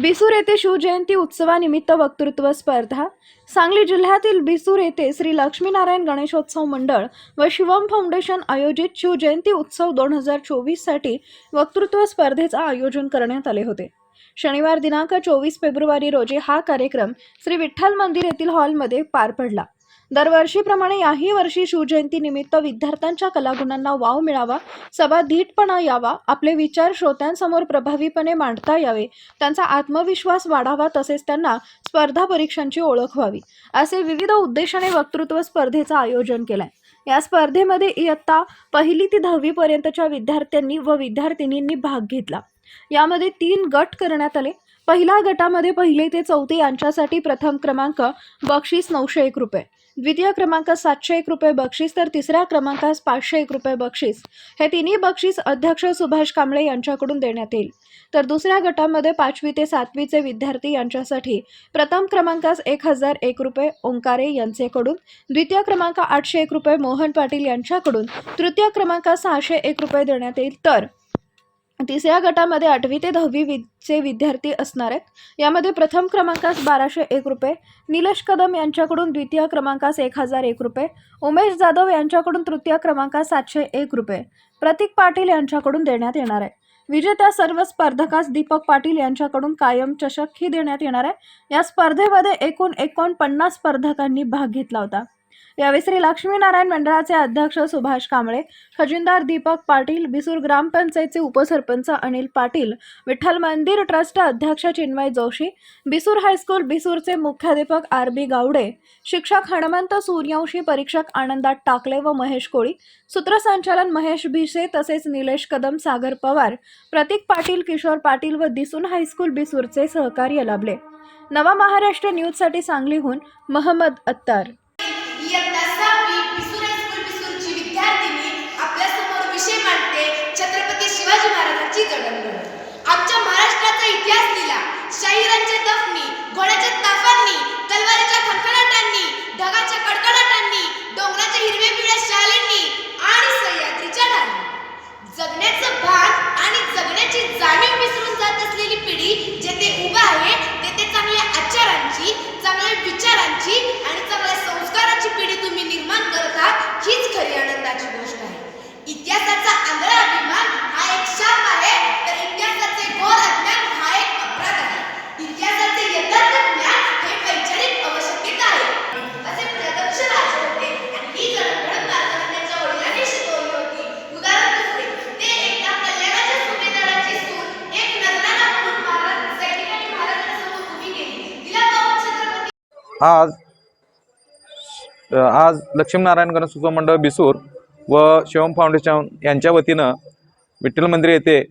बिसूर येथे शिवजयंती उत्सवानिमित्त वक्तृत्व स्पर्धा. सांगली जिल्ह्यातील बिसूर येथे श्री लक्ष्मीनारायण गणेशोत्सव मंडळ व शिवम फाउंडेशन आयोजित शिवजयंती उत्सव दोन हजार चोवीससाठी वक्तृत्व स्पर्धेचं आयोजन करण्यात आले होते. शनिवार दिनांक चोवीस फेब्रुवारी रोजी हा कार्यक्रम श्री विठ्ठल मंदिर येथील हॉलमध्ये पार पडला. दरवर्षीप्रमाणे याही वर्षी शिवजयंती निमित्त विद्यार्थ्यांच्या कलागुणांना वाव मिळावा सभा धीटपणा यावा आपले विचार श्रोत्यांसमोर प्रभावीपणे मांडता यावे त्यांचा आत्मविश्वास वाढावा तसेच त्यांना स्पर्धा परीक्षांची ओळख व्हावी असे विविध उद्देशाने वक्तृत्व स्पर्धेचं आयोजन केलंय. या स्पर्धेमध्ये इयत्ता पहिली ते दहावी पर्यंतच्या विद्यार्थ्यांनी व विद्यार्थिनींनी भाग घेतला. यामध्ये तीन गट करण्यात आले. पहिल्या गटामध्ये पहिले ते चौथे यांच्यासाठी प्रथम क्रमांक बक्षीस नऊशे एक रुपये. द्वितीय क्रमांकास सातशे एक रुपये बक्षीस तर तिसऱ्या क्रमांकास पाचशे एक रुपये बक्षीस. हे तिन्ही बक्षीस अध्यक्ष सुभाष कांबळे यांच्याकडून देण्यात येईल. तर दुसऱ्या गटामध्ये पाचवी ते सातवीचे विद्यार्थी यांच्यासाठी प्रथम क्रमांकास एक हजार एक रुपये ओंकारे यांचेकडून द्वितीय क्रमांक आठशे एक रुपये मोहन पाटील यांच्याकडून तृतीय क्रमांकास सहाशे एक रुपये देण्यात येईल. तर तिसऱ्या गटामध्ये आठवी ते दहावी वि चे विद्यार्थी असणार आहेत. यामध्ये प्रथम क्रमांकास बाराशे एक रुपये निलेश कदम यांच्याकडून द्वितीय क्रमांकास एक हजार एक रुपये उमेश जाधव यांच्याकडून तृतीय क्रमांकास सातशे एक रुपये प्रतीक पाटील यांच्याकडून देण्यात येणार आहे. विजेत्या सर्व स्पर्धकास दीपक पाटील यांच्याकडून कायम चषक ही देण्यात येणार आहे. या स्पर्धेमध्ये एकूण एकोणपन्नास स्पर्धकांनी भाग घेतला होता. यावेळी श्री लक्ष्मीनारायण मंडळाचे अध्यक्ष सुभाष कांबळे खजिनदार दीपक पाटील बिसूर ग्रामपंचायतचे उपसरपंच अनिल पाटील विठ्ठल मंदिर ट्रस्ट अध्यक्ष चिन्मय जोशी बिसूर हायस्कूल बिसूरचे मुख्याध्यापक आर बी गावडे शिक्षक हनुमंत सूर्यवंशी परीक्षक आनंदात टाकले व महेश कोळी सूत्रसंचालन महेश भिसे तसेच निलेश कदम सागर पवार प्रतीक पाटील किशोर पाटील व दिसून हायस्कूल बिसूरचे सहकार्य लाभले. नवा महाराष्ट्र न्यूजसाठी सांगलीहून महम्मद अत्तार इयत्ता सहावी पिसूर हायस्कूल पिसूरची विद्यार्थिनी आपल्यासमोर विषय मांडते छत्रपती शिवाजी जडणघडण आमच्या महाराष्ट्राचा इतिहास लिहिला. शाहिरांच्या दफनी घोड्याच्या ताफांनी तलवारीच्या खणखणाटांनी ढगाच्या कडकडाटांनी डोंगराच्या हिरव्या पिवळ्या शालेंनी आणि सह्याद्रीच्या ढाली जगण्याचं भान आणि जगण्याची जाणीव विसरून जात असलेली पिढी जेथे उभा आहे तेथे चांगल्या आचारांची चांगल्या विचारांची आणि चांगल्या संस्काराची पिढी तुम्ही निर्माण करत आहात हीच खरी आनंदाची गोष्ट आहे इतिहासाचा आंधळा अभिमान हा एक शाप आहे तर इतिहासाचे घोर अज्ञान हा एक अपराध आहे इतिहासाचे यथार्थ ज्ञान हे वैचारिक आवश्यकता आहे असे प्रदक्ष राजे होते आणि ही जडणघडण भारताने त्यांच्या वडिलांनी शिकवली होती उदाहरण दुसरे ते एकदा कल्याणाच्या सुभेदाराची सून एक नजराणा म्हणून महाराज सैनिकांनी महाराजांसमोर उभी केली तिला पाहून छत्रपती आज आज लक्ष्मीनारायण गणेशोत्सव मंडळ बिसूर व शिवम फाउंडेशन यांच्या वतीनं विठ्ठल मंदिर येथे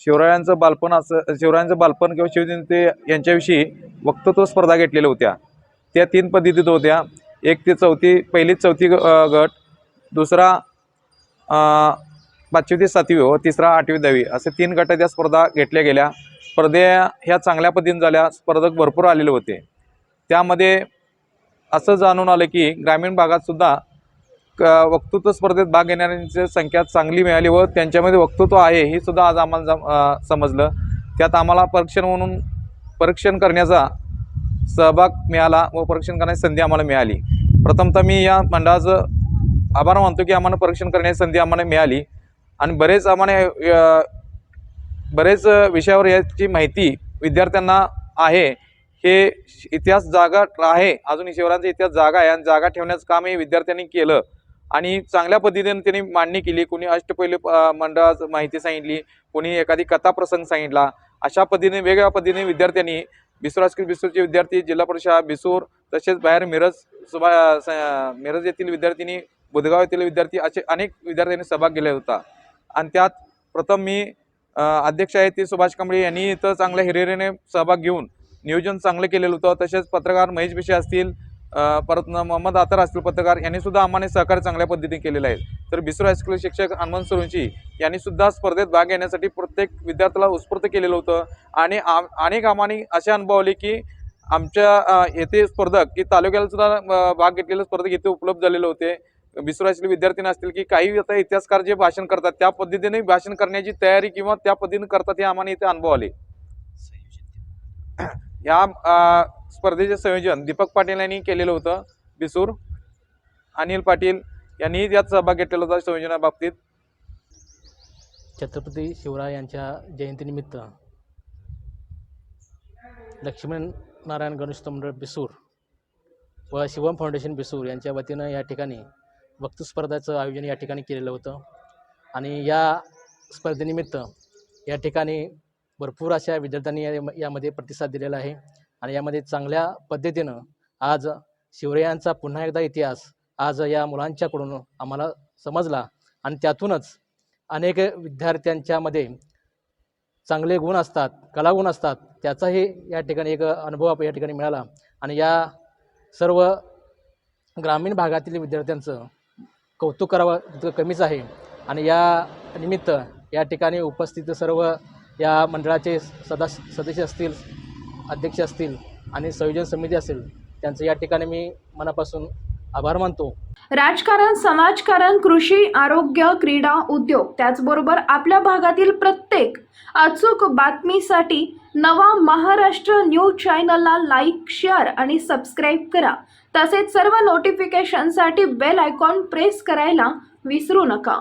शिवरायांचं बालपण असं शिवरायांचं बालपण किंवा शिवजयंती यांच्याविषयी वक्तृत्व स्पर्धा घेतलेल्या होत्या. त्या तीन पद्धतीत होत्या. एक ते चौथी पहिली चौथी ग- गट दुसरा पाचवी ते सातवी व तिसरा आठवी दहावी असे तीन गटात या स्पर्धा घेतल्या गेल्या. स्पर्धा ह्या चांगल्या पद्धतीने झाल्या. स्पर्धक भरपूर आलेले होते. त्यामध्ये असं जाणून आलं की ग्रामीण भागातसुद्धा क वक्तृत्व स्पर्धेत भाग घेणाऱ्यांची संख्या चांगली मिळाली व त्यांच्यामध्ये वक्तृत्व आहे हे सुद्धा आज आम्हाला जम समजलं. त्यात आम्हाला परीक्षण म्हणून परीक्षण करण्याचा सहभाग मिळाला व परीक्षण करण्याची संधी आम्हाला मिळाली. प्रथमतः मी या मंडळाचं आभार मानतो की आम्हाला परीक्षण करण्याची संधी आम्हाला मिळाली. आणि बरेच आम्हाला बरेच विषयावर याची माहिती विद्यार्थ्यांना आहे. हे श- इतिहास जागा आहे. अजून शिवरायांचा इतिहास जागा आहे आणि जागा ठेवण्याचं काम हे विद्यार्थ्यांनी केलं. आणि चांगल्या पद्धतीने त्यांनी मांडणी केली. कोणी अष्टपैलू अ, मंडळाचं माहिती सांगितली कोणी एखादी कथा प्रसंग सांगितला. अशा पद्धतीने वेगवेगळ्या पद्धतीने विद्यार्थ्यांनी बिसूर हायस्कूल बिसूरचे विद्यार्थी जिल्हा परिषद बिसूर तसेच बाहेर मिरज सुभा स- मिरज येथील विद्यार्थ्यांनी बुधगाव येथील विद्यार्थी असे अनेक विद्यार्थ्यांनी सहभाग केला होता. आणि त्यात प्रथम मी अध्यक्ष आहे ते सुभाष कांबळे यांनी इथं चांगल्या हिरिरीने सहभाग घेऊन नियोजन चांगलं केलेलं होतं. तसेच पत्रकार महेश भिशे असतील परत मोहम्मद आतर असतील पत्रकार यांनी सुद्धा आम्हाला सहकार्य चांगल्या पद्धतीने केलेलं आहे. तर बिसरो हायस्कूल शिक्षक हनुमंत सुरुंची यांनी सुद्धा स्पर्धेत भाग घेण्यासाठी प्रत्येक विद्यार्थ्याला उत्स्फूर्त केलेलं होतं. आणि आम अनेक आम्हाने असे अनुभव आले की आमच्या येथे स्पर्धक की तालुक्याला सुद्धा भाग घेतलेले स्पर्धक इथे उपलब्ध झालेले होते. विसरायचे विद्यार्थी असतील की काही आता इतिहासकार जे भाषण करतात त्या पद्धतीने भाषण करण्याची तयारी किंवा त्या पद्धतीने करतात हे आम्हाला इथे अनुभव आले. या स्पर्धेचे संयोजन दीपक पाटील यांनी केलेलं होतं बिसूर. अनिल पाटील यांनीही यात सहभाग घेतलेला होता संयोजनाबाबतीत. छत्रपती शिवराय यांच्या जयंतीनिमित्त लक्ष्मण नारायण गणेश मंडळ बिसूर व शिवम फाउंडेशन बिसूर यांच्या वतीनं या ठिकाणी वक्तृस्पर्धाचं आयोजन या ठिकाणी केलेलं होतं. आणि या स्पर्धेनिमित्त या ठिकाणी भरपूर अशा विद्यार्थ्यांनी या यामध्ये प्रतिसाद दिलेला आहे. आणि यामध्ये चांगल्या पद्धतीनं आज शिवरायांचा पुन्हा एकदा इतिहास आज या मुलांच्याकडून आम्हाला समजला. आणि त्यातूनच अनेक विद्यार्थ्यांच्यामध्ये चांगले गुण असतात कलागुण असतात. त्याचाही या ठिकाणी एक अनुभव या ठिकाणी मिळाला. आणि या सर्व ग्रामीण भागातील विद्यार्थ्यांचं कौतुक करावं तितकं कमीच आहे. आणि या निमित्त या ठिकाणी उपस्थित सर्व या मंडळाचे सदा सदस्य असतील अध्यक्ष असतील आणि संयोजन समिती असेल त्यांचं या ठिकाणी मी मनापासून आभार मानतो. राजकारण समाजकारण कृषी आरोग्य क्रीडा उद्योग त्याचबरोबर आपल्या भागातील प्रत्येक अचूक बातमीसाठी नवा महाराष्ट्र न्यूज चॅनलला लाईक शेअर आणि सबस्क्राईब करा. तसेच सर्व नोटिफिकेशनसाठी बेल आयकॉन प्रेस करायला विसरू नका.